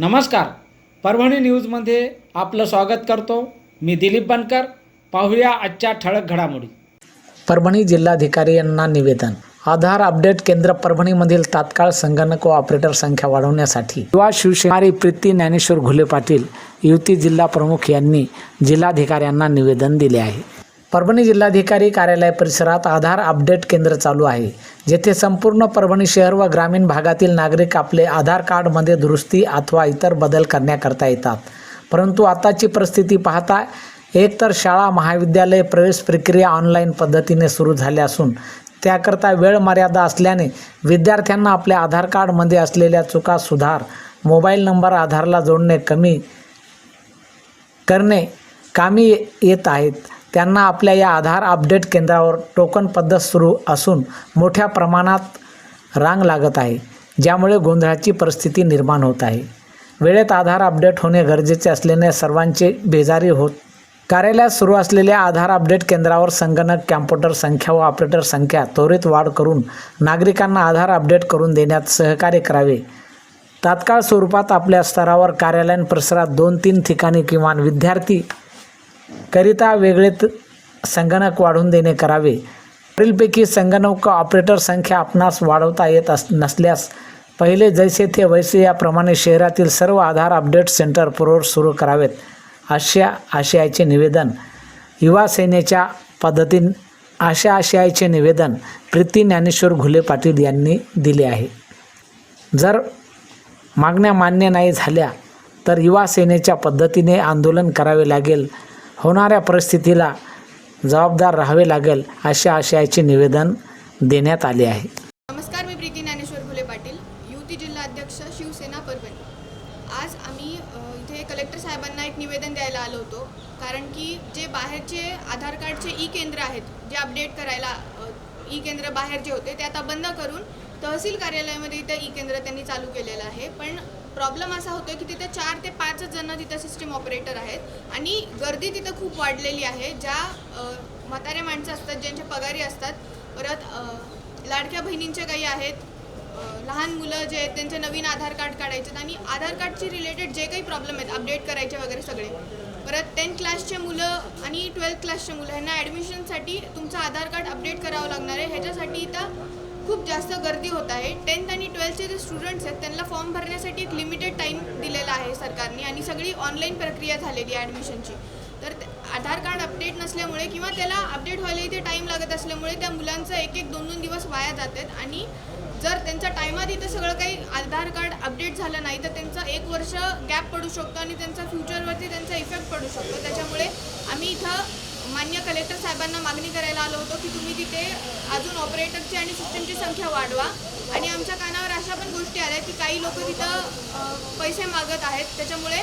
नमस्कार. परभणी न्यूजमध्ये आपलं स्वागत करतो. मी दिलीप बनकर. पाहूया आजच्या ठळक घडामोडी. परभणी जिल्हाधिकारी यांना निवेदन. आधार अपडेट केंद्र परभणीमधील तात्काळ संगणक व ऑपरेटर संख्या वाढवण्यासाठी युवा शिवसेनारी प्रीती ज्ञानेश्वर घुले पाटील युती जिल्हा प्रमुख यांनी जिल्हाधिकाऱ्यांना निवेदन दिले आहे. परभणी जिल्हाधिकारी कार्यालय परिसरात आधार अपडेट केंद्र चालू आहे जेथे संपूर्ण परभणी शहर व ग्रामीण भागातील नागरिक आपले आधार कार्डमध्ये दुरुस्ती अथवा इतर बदल करण्याकरता येतात. परंतु आताची परिस्थिती पाहता एकतर शाळा महाविद्यालय प्रवेश प्रक्रिया ऑनलाईन पद्धतीने सुरू झाल्या असून त्याकरता वेळ मर्यादा असल्याने विद्यार्थ्यांना आपल्या आधार कार्डमध्ये असलेल्या चुका सुधार मोबाईल नंबर आधारला जोडणे कमी करणे कामी येत आहेत. त्यांना आपल्या या आधार अपडेट केंद्रावर टोकन पद्धत सुरू असून मोठ्या प्रमाणात रांग लागत आहे ज्यामुळे गोंधळाची परिस्थिती निर्माण होत आहे. वेळेत आधार अपडेट होणे गरजेचे असल्याने सर्वांचे बेजारी होत. कार्यालयात सुरू असलेल्या आधार अपडेट केंद्रावर संगणक कॅम्प्युटर संख्या व ऑपरेटर संख्या त्वरित वाढ करून नागरिकांना आधार अपडेट करून देण्यात सहकार्य करावे. तात्काळ स्वरूपात आपल्या स्तरावर कार्यालयीन परिसरात दोन तीन ठिकाणी किमान विद्यार्थी करिता वेगळेत संगणक वाढवून देणे करावे. वरीलपैकी संगणक ऑपरेटर संख्या आपणास वाढवता येत अस नसल्यास पहिले जैसे थे वैसे याप्रमाणे शहरातील सर्व आधार अपडेट सेंटर पुरवठ सुरू करावेत अशा आशयाचे निवेदन युवा सेनेच्या पद्धतीन अशा आशयाचे निवेदन प्रीती ज्ञानेश्वर घुले पाटील यांनी दिले आहे. जर मागण्या मान्य नाही झाल्या तर युवा सेनेच्या पद्धतीने आंदोलन करावे लागेल होणाऱ्या परिस्थितीला जबाबदार राहावे लागेल अशा आशयाचे निवेदन देण्यात आले आहे. नमस्कार मी प्रीती ज्ञानेश्वर फुले पाटील युती जिल्हा अध्यक्ष शिवसेना परभणी. आज आम्ही इथे कलेक्टर साहेबांना एक निवेदन द्यायला आलो होतो कारण की जे बाहेरचे आधार कार्डचे ई केंद्र आहेत जे अपडेट करायला ई केंद्र बाहेर जे होते ते आता बंद करून तहसील कार्यालयामध्ये इथं ई केंद्र त्यांनी चालू केलेलं आहे. पण प्रॉब्लेम असा होतो की तिथे चार ते पाच जण तिथं सिस्टीम ऑपरेटर आहेत. आणि गर्दी तिथं खूप वाढलेली आहे. ज्या म्हातारे माणसं असतात ज्यांच्या पगारी असतात परत लाडक्या बहिणींचे काही आहेत लहान मुलं जे आहेत त्यांचे नवीन आधार कार्ड काढायचे आणि आधार कार्डची रिलेटेड जे काही प्रॉब्लेम आहेत अपडेट करायचे वगैरे सगळे. परत टेन्थ क्लासचे मुलं आणि ट्वेल्थ क्लासचे मुलं ह्यांना ॲडमिशनसाठी तुमचं आधार कार्ड अपडेट करावं लागणार आहे. ह्याच्यासाठी इथं खूप जास्त गर्दी होत आहे. टेन्थ आणि जे स्टुडंट्स आहेत त्यांना फॉर्म भरण्यासाठी एक लिमिटेड टाईम दिलेला आहे सरकारने आणि सगळी ऑनलाईन प्रक्रिया झालेली आहे ॲडमिशनची तर आधार कार्ड अपडेट नसल्यामुळे किंवा त्याला अपडेट व्हायला इथे टाईम लागत असल्यामुळे त्या मुलांचं एक एक दोन दोन दिवस वाया जातात आणि जर त्यांच्या टायमात इथं सगळं काही आधार कार्ड अपडेट झालं नाही तर त्यांचं एक वर्ष गॅप पडू शकतो आणि त्यांचा फ्युचरवरती त्यांचा इफेक्ट पडू शकतो. त्याच्यामुळे आम्ही इथं मान्य कलेक्टर साहेबांना मागणी करायला आलो होतो की तुम्ही तिथे अजून ऑपरेटरची आणि सिस्टमची संख्या वाढवा. आणि आमच्या कानावर अशा पण गोष्टी आल्या की काही लोक तिथं पैसे मागत आहेत. त्याच्यामुळे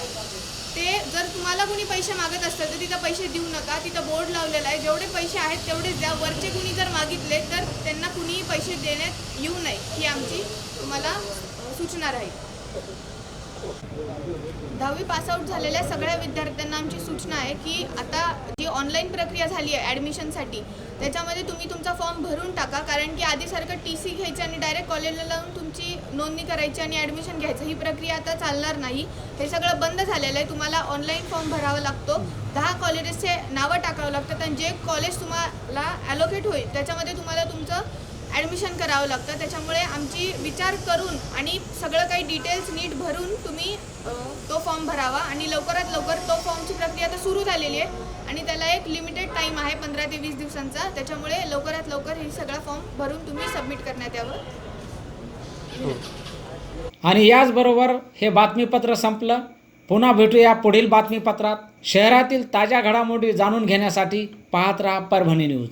ते जर तुम्हाला कुणी पैसे मागत असतात तर तिथं पैसे देऊ नका. तिथं बोर्ड लावलेला आहे. जेवढे पैसे आहेत तेवढेच द्या. वरचे कुणी जर मागितले तर त्यांना कुणीही पैसे देण्यात येऊ नये ही आमची तुम्हाला सूचना राहील. दहावी पासआउट झालेल्या सगळ्या विद्यार्थ्यांना आमची सूचना आहे की आता जी ऑनलाईन प्रक्रिया झाली आहे ॲडमिशनसाठी त्याच्यामध्ये तुम्ही तुमचा फॉर्म भरून टाका. कारण की आधीसारखं टी सी घ्यायचं आणि डायरेक्ट कॉलेजला लावून तुमची नोंदणी करायची आणि ॲडमिशन घ्यायचं. ही प्रक्रिया आता चालणार नाही. हे सगळं बंद झालेलं आहे. तुम्हाला ऑनलाईन फॉर्म भरावा लागतो. दहा कॉलेजेसचे नावं टाकावं लागतात आणि जे कॉलेज तुम्हाला ॲलोकेट होईल त्याच्यामध्ये तुम्हाला तुमचं ॲडमिशन करावं लागतं. त्याच्यामुळे आमची विचार करून आणि सगळं काही डिटेल्स नीट भरून तुम्ही तो फॉर्म भरावा. आणि लवकरात लवकर तो फॉर्मची प्रक्रिया आता सुरू झालेली आहे. आणि त्याला एक लिमिटेड टाईम आहे पंधरा ते वीस दिवसांचा. त्याच्यामुळे लवकरात लवकर हे सगळा फॉर्म भरून तुम्ही सबमिट करण्यात यावं. आणि याचबरोबर हे बातमीपत्र संपलं. पुन्हा भेटूया पुढील बातमीपत्रात. शहरातील ताज्या घडामोडी जाणून घेण्यासाठी पाहत राहा परभणी न्यूज.